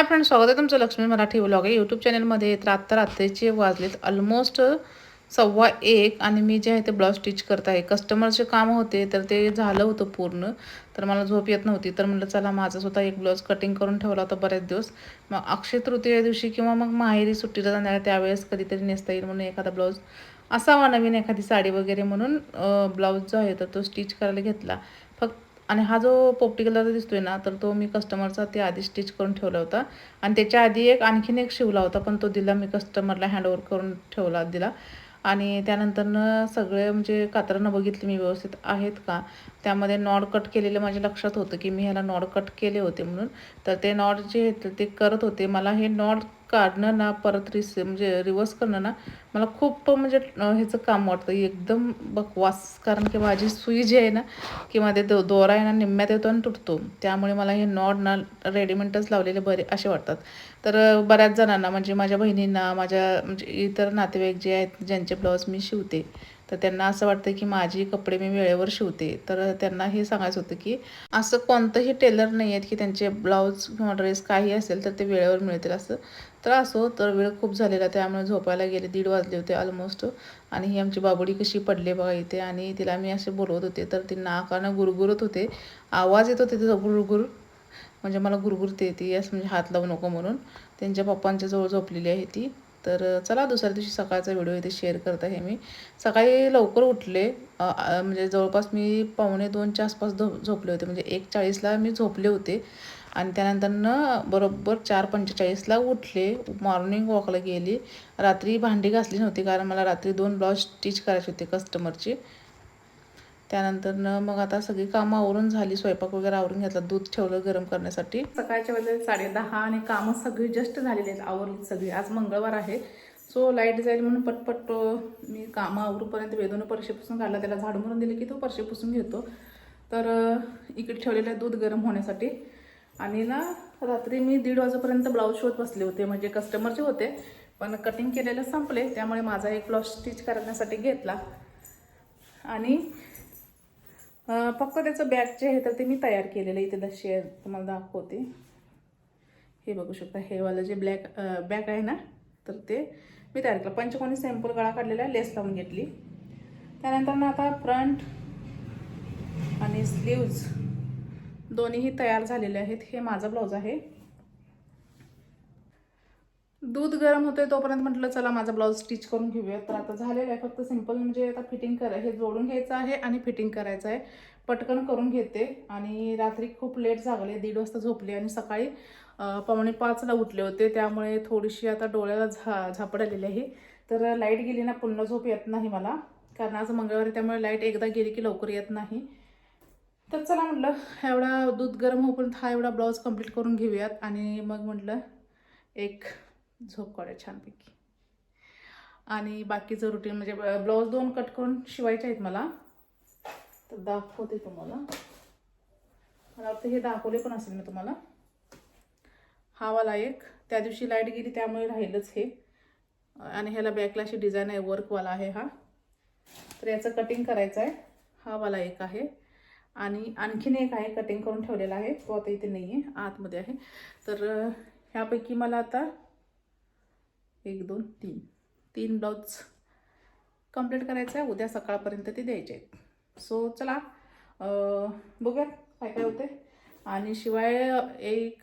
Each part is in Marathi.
हाय फ्रेंड स्वागत आहे तुमचं लक्ष्मी मराठी ब्लॉग आहे. यूट्यूब चॅनलमध्ये तर आत्ता रात्रीचे वाजलेत ऑलमोस्ट सव्वा एक आणि मी जे आहे ते ब्लाऊज स्टिच करत आहे. कस्टमरचे काम होते तर ते झालं होतं पूर्ण तर मला झोप येत नव्हती. तर म्हटलं चला माझा स्वतः एक ब्लाऊज कटिंग करून ठेवला होता बरेच दिवस. मग अक्षय तृतीया दिवशी किंवा मग माहेरी सुट्टीला जाणार त्यावेळेस कधीतरी नेसता येईल म्हणून एखादा ब्लाऊज असावा नवीन एखादी साडी वगैरे म्हणून ब्लाऊज जो आहे तर तो स्टिच करायला घेतला. आणि हा जो पोपटी कलरचा दिसतोय ना तर तो मी कस्टमरचा ते आधी स्टिच करून ठेवला होता. आणि त्याच्या आधी एक आणखीन एक शिवला होता पण तो दिला मी कस्टमरला हँडओव्हर करून ठेवला दिला. आणि त्यानंतरनं सगळे म्हणजे कातरणं बघितली मी व्यवस्थित आहेत का? त्यामध्ये नॉड कट केलेलं माझ्या लक्षात होतं की मी ह्याला नॉड कट केले होते म्हणून. तर ते नॉड जे ते करत होते. मला हे नॉड काढणं ना परत रिस म्हणजे रिवर्स करणं ना मला खूप म्हणजे ह्याचं काम वाटतं. एकदम बकवास. कारण की माझी सुई जी आहे ना किंवा ते दो दोरा आहे ना निम्म्यात येतो आणि तुटतो. त्यामुळे मला हे नॉड ना रेडीमेडच लावलेले बरे असे वाटतात. तर बऱ्याच जणांना म्हणजे माझ्या बहिणींना माझ्या म्हणजे इतर नातेवाईक जे आहेत ज्यांचे ब्लाऊज मी शिवते तर त्यांना असं वाटतं की माझी कपडे मी वेळेवर शिवते. तर त्यांना हे सांगायचं होतं की असं कोणतंही टेलर नाही आहेत की त्यांचे ब्लाऊज किंवा ड्रेस काही असेल तर ते वेळेवर मिळतील. असं तर असो हो, तर वेळ खूप झालेला त्यामुळे झोपायला गेले दीड वाजले होते ऑलमोस्ट आणि ही आमची बाबुडी कशी पडली बघा इथे. आणि तिला मी असे बोलवत होते. तर ती नाकानं गुरगुरत होते. आवाज येत होते तिचा गुरगुर. म्हणजे मला गुरगुरते ती. असं म्हणजे हात लावू नको म्हणून. त्यांच्या पप्पांच्या जवळ झोपलेली आहे ती. तर चला दुसऱ्या दिवशी सकाळचा व्हिडिओ इथे शेअर करत आहे मी. सकाळी लवकर उठले म्हणजे जवळपास मी पावणे दोनच्या आसपास झो झोपले होते. म्हणजे एक चाळीसला मी झोपले होते आणि त्यानंतरनं बरोबर चार पंचेचाळीसला उठले. मॉर्निंग वॉकला गेली. रात्री भांडी घासली नव्हती कारण मला रात्री दोन ब्लाऊज स्टिच करायचे होते कस्टमरची. त्यानंतरनं मग आता सगळी कामं आवरून झाली स्वयंपाक वगैरे आवरून घेतला दूध ठेवलं गरम करण्यासाठी. सकाळच्या वेळेला साडे दहा आणि कामं सगळी जस्ट झालेली आहेत आवरली सगळी. आज मंगळवार आहे. सो लाइट जाईल म्हणून पटपट मी कामं आवरूपर्यंत वेदून परशे पुसून काढला. त्याला झाडू मारून दिले की तो परशे पुसून घेतो. तर इकडे ठेवलेलं आहे दूध गरम होण्यासाठी. आणि ना रात्री मी दीड वाजेपर्यंत ब्लाऊज शिवत बसले होते. म्हणजे कस्टमरचे होते. पण कटिंग केलेलं संपले. त्यामुळे माझा एक ब्लाऊज स्टिच करण्यासाठी घेतला. आणि फक्त त्याचं बॅग जे आहे तर ते मी तयार केलेलं आहे. इथे शेअर तुम्हाला दाखवते. हे बघू शकता हे वालं जे ब्लॅक बॅग आहे ना तर ते मी तयार केलं. पंचकोनी सॅम्पल गळा काढलेला लेस लावून घेतली. त्यानंतर ना आता फ्रंट आणि स्लीव्ज दोन्हीही तयार झालेले आहेत. हे माझा ब्लाऊज आहे. दूध गरम होतोय तोपर्यंत म्हटलं चला माझा ब्लाऊज स्टिच करून घेऊया तर आता झालेलं आहे फक्त सिंपल म्हणजे आता फिटिंग करा हे जोडून घ्यायचं आहे आणि फिटिंग करायचं आहे. पटकन करून घेते आणि रात्री खूप लेट झाले दीड वाजता झोपले आणि सकाळी पावणे पाचला उठले होते. त्यामुळे थोडीशी आता डोळ्याला झा झापड आलेली आहे. तर लाइट गेली ना पुन्हा झोप येत नाही मला. कारण आज मंगळवारी त्यामुळे लाइट एकदा गेली की लवकर येत नाही. तर चला म्हटलं एवढा दूध गरम होऊपर्यंत हा एवढा ब्लाऊज कंप्लीट करून घेऊयात. आणि मग म्हटलं एक झोप काढूया छानपैकी. आणि बाकीचं रुटीन म्हणजे ब्लाऊज दोन कट करून शिवायचे आहेत मला. तर दाखवते तुम्हाला. मला वाटतं हे दाखवले पण असेल मी तुम्हाला. हावाला एक. त्या दिवशी लाइट गेली त्यामुळे राहिलंच हे. आणि ह्याला बॅकला अशी डिझाईन आहे वर्कवाला आहे हा. तर याचं कटिंग करायचं आहे. हा वाला एक आहे. आणि आणखीन एक आहे कटिंग करून ठेवलेला आहे. तो आता इथे नाही आहे आतमध्ये आहे. तर ह्यापैकी मला आता एक दोन तीन. तीन ब्लाऊज कंप्लीट करायचं आहे उद्या सकाळपर्यंत ते द्यायचे आहेत. सो चला बघूया बघूयात काय काय होते. आणि शिवाय एक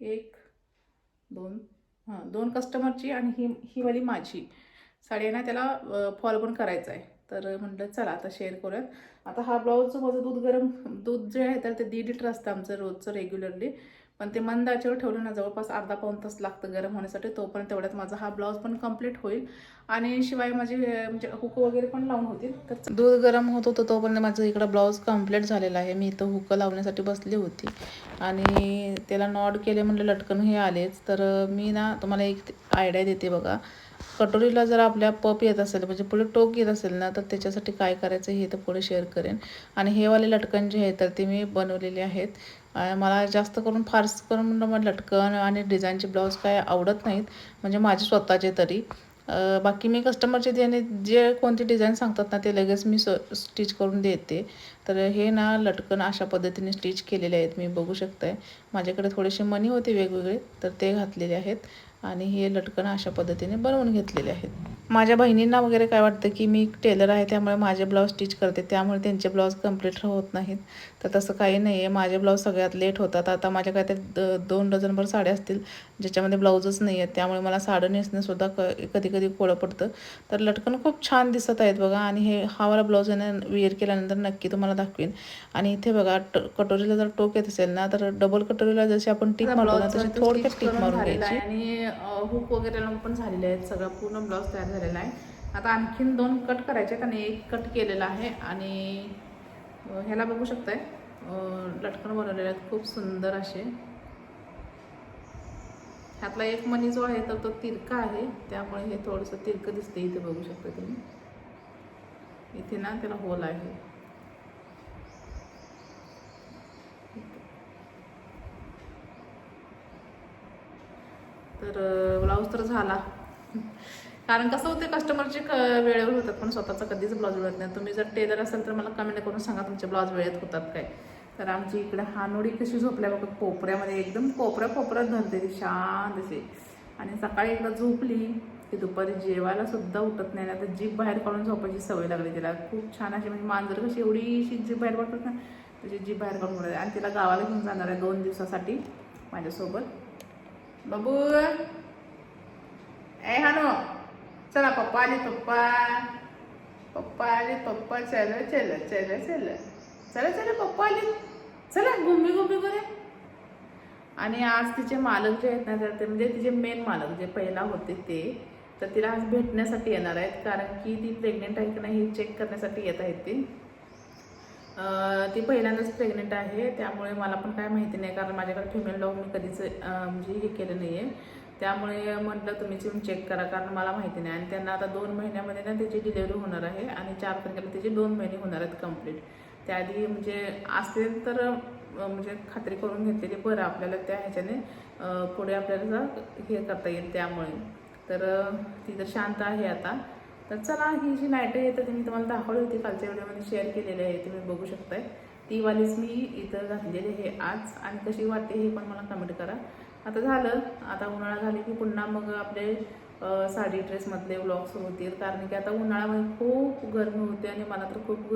एक दोन हां दोन कस्टमरची आणि ही ही वाली माझी. साडी आहे ना त्याला फॉल पण करायचं आहे. तर म्हटलं चला आता शेअर करूयात. आता हा ब्लाऊज माझं दूध गरम दूध जे आहे तर ते दीड लिटर असतं आमचं रोजचं रेग्युलरली पण ते मंद आचेवर ठेवलं ना जवळपास अर्धा पाऊण तास लागतं गरम होण्यासाठी तोपर्यंत तेवढ्यात माझा हा ब्लाऊज पण कंप्लीट होईल. आणि शिवाय माझे म्हणजे हुक वगैरे पण लावून होतील. तर दूध गरम होत होतं तोपर्यंत माझं इकडं ब्लाऊज कंप्लीट झालेला आहे. मी इथं हुकं लावण्यासाठी बसली होती. आणि त्याला नॉड केले म्हणलं लटकन हे आलेच. तर मी ना तुम्हाला एक आयडिया देते बघा. कटोरीला जर आपल्या पप येत असेल म्हणजे पुढे टोक येत असेल ना तर त्याच्यासाठी काय करायचं हे तर पुढे शेअर करेन. आणि हे वाले लटकन जे आहे तर ते मी बनवलेले आहेत. मला जास्त करून फारस करून म्हणलं मग लटकन आणि डिझाईनचे ब्लाऊज काय आवडत नाहीत म्हणजे माझे स्वतःचे तरी. बाकी मी कस्टमरचे त्याने जे कोणते डिझाईन सांगतात ना ते लगेच मी स स्टिच करून देते. तर हे ना लटकन अशा पद्धतीने स्टिच केलेले आहेत मी बघू शकताय. माझ्याकडे थोडेसे मनी होते वेगवेगळे तर ते घातलेले आहेत. आणि हे लटकन अशा पद्धतीने बनवून घेतलेले आहेत. माझ्या बहिणींना वगैरे काय वाटतं की मी टेलर आहे त्यामुळे माझे ब्लाऊज स्टिच करते त्यामुळे त्यांचे ब्लाऊज कंप्लीट होत नाहीत. तर तसं काही नाही आहे माझे ब्लाऊज सगळ्यात लेट होतात. आता माझ्या काय ते द दोन डझनभर साड्या असतील. ज्याच्यामध्ये ब्लाऊजच नाही आहेत त्यामुळे मला साडं नेसणंसुद्धा क कधी कधी कोळं पडतं. तर लटकन खूप छान दिसत आहेत बघा आणि हे हा वाला ब्लाऊज आहे ना वेअर केल्यानंतर नक्की तुम्हाला दाखवेन. आणि इथे बघा ट कटोरीला जर टोक येत असेल ना तर डबल कटोरीला जशी आपण टिक मारतो ना तशी थोडक्यात टिक मारून घ्यायची. आणि हुक वगैरे पण झालेले आहेत सगळा पूर्ण ब्लाऊज तयार झालेला आहे. आता आणखीन दोन कट करायचे आहेत आणि एक कट केलेला आहे आणि ह्याला बघू शकताय लटकन बनवलेले आहेत खूप सुंदर असे. ह्यातला एक मनी जो आहे तर तो तिरका आहे. त्यामुळे हे थोडंसं तिरकं दिसते इथे बघू शकता तुम्ही. इथे ना त्याला होल आहे. तर ब्लाऊज तर झाला. कारण कसं होते कस्टमरचे क वेळेवर होतात पण स्वतःचा कधीच ब्लाऊज उडत नाही. तुम्ही जर टेलर असाल तर मला कमेंट करून सांगा तुमचे ब्लाऊज वेळेत होतात काय? तर आमची इकडे हानोडी कशी झोपल्या बघा कोपऱ्यामध्ये एकदम कोपऱ्या कोपऱ्यात धरते ती शांत असे आणि सकाळी एकदा झोपली की दुपारी जेवायला सुद्धा उठत नाही ना तर जीभ बाहेर काढून झोपायची सवय लागली तिला. खूप छान अशी म्हणजे मांजर कशी एवढीशी जीभ बाहेर पडतात ना त्याची जीभ बाहेर काढून पडते. आणि तिला गावाला घेऊन जाणार आहे दोन दिवसासाठी माझ्यासोबत. बाबू! ए हानो! चला पप्पा आले पप्पा. पप्पा आले पप्पा चलो चलो चलो चलो. चला चला पप्पा आले. चला गुम्मी गुंबी करे आणि आज तिचे मालक जे आहेत ना तर ते म्हणजे तिचे मेन मालक जे पहिला होते ते तर तिला आज भेटण्यासाठी येणार आहेत. कारण की ती प्रेग्नेंट आहे की नाही हे चेक करण्यासाठी येत आहेत ती. ती पहिल्यांदाच प्रेग्नेंट आहे. त्यामुळे मला पण काय माहिती नाही कारण माझ्याकडे फिमेल डॉग मी कधीच म्हणजे हे केलं नाही आहे त्यामुळे म्हटलं तुम्हीच येऊन चेक करा कारण मला माहिती नाही. आणि त्यांना आता दोन महिन्यामध्ये ना त्याची डिलेवरी होणार आहे आणि चार तारखेला त्याचे दोन महिने होणार आहेत कंप्लीट त्याआधी म्हणजे असेल तर म्हणजे खात्री करून घेतलेली बरं आपल्याला त्या ह्याच्याने पुढे आपल्याला हे करता येईल त्यामुळे. तर ती तर शांत आहे आता. तर चला ही जी नाईट आहे तर ती मी तुम्हाला दाखवली होती. कालच्या व्हिडिओमध्ये शेअर केलेली आहे तुम्ही बघू शकताय. ती वालीच मी इथं घातलेली आहे आज. आणि कशी वाटते हे पण मला कमेंट करा. आता झालं. आता उन्हाळा झाली की पुन्हा मग आपले साडी ड्रेसमधले व्लॉग्स सुरू होतील. कारण की आता उन्हाळ्यामध्ये खूप गरमी होते आणि मला तर खूप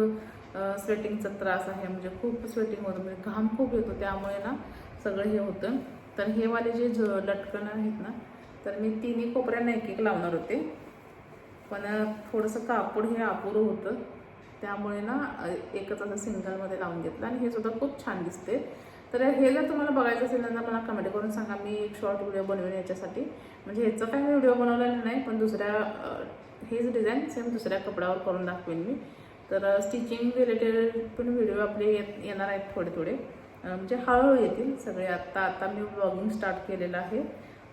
स्वेटिंगचा त्रास आहे म्हणजे खूप स्वेटिंग होतं म्हणजे घाम खूप येतो त्यामुळे ना सगळं हे होतं. तर हे वाले जे ज लटकन आहेत ना तर मी तिन्ही कोपऱ्यांना एक एक लावणार होते. पण थोडंसं कापड हे अपुरं होतं. त्यामुळे ना एकच असं सिंगलमध्ये लावून घेतलं आणि हे सुद्धा खूप छान दिसते तर हे जर तुम्हाला बघायचं असेल ना मला कमेंट करून सांगा मी एक शॉर्ट व्हिडिओ बनवेन याच्यासाठी. म्हणजे ह्याचं काही व्हिडिओ बनवलेला नाही पण दुसऱ्या हेच डिझाईन सेम दुसऱ्या कपड्यावर करून दाखवेन मी. तर स्टिचिंग रिलेटेड पण व्हिडिओ आपले येत येणार आहेत थोडे थोडे म्हणजे हळूहळू येतील सगळे. आत्ता आता मी ब्लॉगिंग स्टार्ट केलेलं आहे.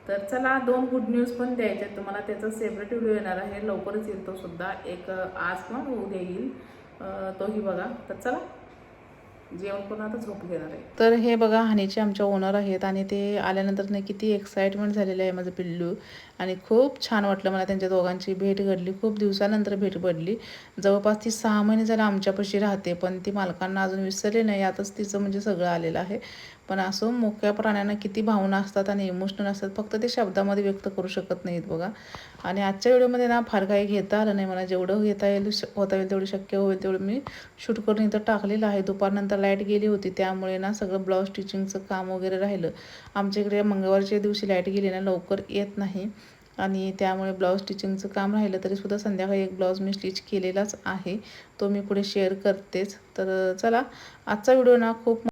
तर चला दोन गुड न्यूज पण द्यायचे आहेत. तुम्हाला त्याचा सेपरेट व्हिडिओ येणार आहे. लवकरच येईल तो सुद्धा. एक आज किंवा उद्या येईल तोही बघा. तर चला. जेवण करून आता झोप घेणार आहे. तर हे बघा हानीचे आमच्या ओनर आहेत आणि ते आल्यानंतर नाही किती एक्साइटमेंट झालेलं आहे माझं पिल्लू. आणि खूप छान वाटलं मला त्यांच्या दोघांची भेट घडली. खूप दिवसानंतर भेट पडली. जवळपास ती सहा महिने झालं आमच्यापाशी राहते पण ती मालकांना अजून विसरली नाही. आताच तिचं म्हणजे सगळं आलेलं आहे. पण असं मोक्या प्राण्यांना किती भावना असतात आणि इमोशनल असतात फक्त ते शब्दामध्ये व्यक्त करू शकत नाहीत बघा. आणि आजच्या व्हिडिओमध्ये ना फार काही घेता आलं नाही मला. जेवढं घेता येईल श- होता येईल तेवढं शक्य होईल तेवढं मी शूट करून इथं टाकलेलं आहे. दुपारनंतर लाइट गेली होती त्यामुळे ना सगळं ब्लाऊज स्टिचिंगचं काम वगैरे राहिलं. आमच्या इकडे मंगळवारच्या दिवशी लाइट गेली ना लवकर येत नाही. आणि त्यामुळे ब्लाऊज स्टिचिंगचं काम राहिलं तरीसुद्धा संध्याकाळी एक ब्लाऊज मी स्टिच केलेलाच आहे. तो मी पुढे शेअर करतेच. तर चला आजचा व्हिडिओ ना खूप